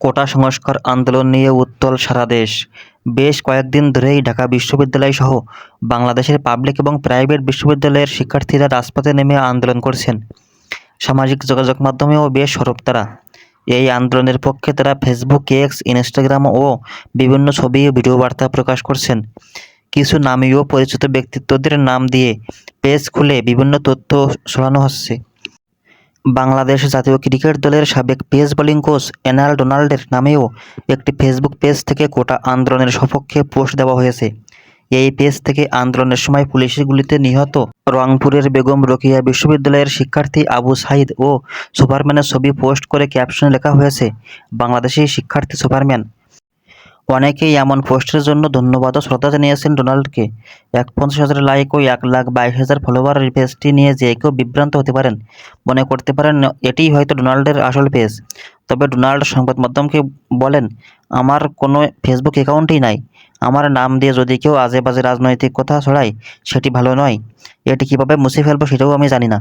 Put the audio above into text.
কোটা সংস্কার আন্দোলন নিয়ে উত্তল সারা দেশ। বেশ কয়েকদিন ধরেই ঢাকা বিশ্ববিদ্যালয় সহ বাংলাদেশের পাবলিক এবং প্রাইভেট বিশ্ববিদ্যালয়ের শিক্ষার্থীরা রাজপথে নেমে আন্দোলন করছেন। সামাজিক যোগাযোগ মাধ্যমেও বেশ সরব তারা। এই আন্দোলনের পক্ষে তারা ফেসবুক এক্স ইনস্টাগ্রাম ও বিভিন্ন ছবি ও ভিডিও বার্তা প্রকাশ করছেন। কিছু নামী ও পরিচিত ব্যক্তিত্বদের নাম দিয়ে পেজ খুলে বিভিন্ন তথ্য ছড়ানো হচ্ছে। বাংলাদেশ জাতীয় ক্রিকেট দলের সাবেক পেস বোলিং কোচ এনাল ডোনাল্ডের নামেও একটি ফেসবুক পেজ থেকে কোটা আন্দোলনের সপক্ষে পোস্ট দেওয়া হয়েছে। এই পেজ থেকে আন্দোলনের সময় পুলিশের গুলিতে নিহত রংপুরের বেগম রোকেয়া বিশ্ববিদ্যালয়ের শিক্ষার্থী আবু সাইদ ও সুপারম্যানের ছবি পোস্ট করে ক্যাপশনে লেখা হয়েছে, বাংলাদেশি শিক্ষার্থী সুপারম্যান অনেকেই এমন পোস্টের জন্য ধন্যবাদ ও শ্রদ্ধা জানিয়েছেন ডোনাল্ডকে। এক পঞ্চাশ হাজার লাইক ও এক লাখ বাইশ হাজার ফলোয়ার পেজটি নিয়ে যে কেউ বিভ্রান্ত হতে পারেন, মনে করতে পারেন এটিই হয়তো ডোনাল্ডের আসল পেজ। তবে ডোনাল্ড সংবাদ মাধ্যমকে বলেন, আমার কোনো ফেসবুক অ্যাকাউন্টই নাই। আমার নাম দিয়ে যদি কেউ আজে বাজে রাজনৈতিক কথা ছড়ায়, সেটি ভালো নয়। এটি কীভাবে মুছে ফেলব সেটাও আমি জানি না।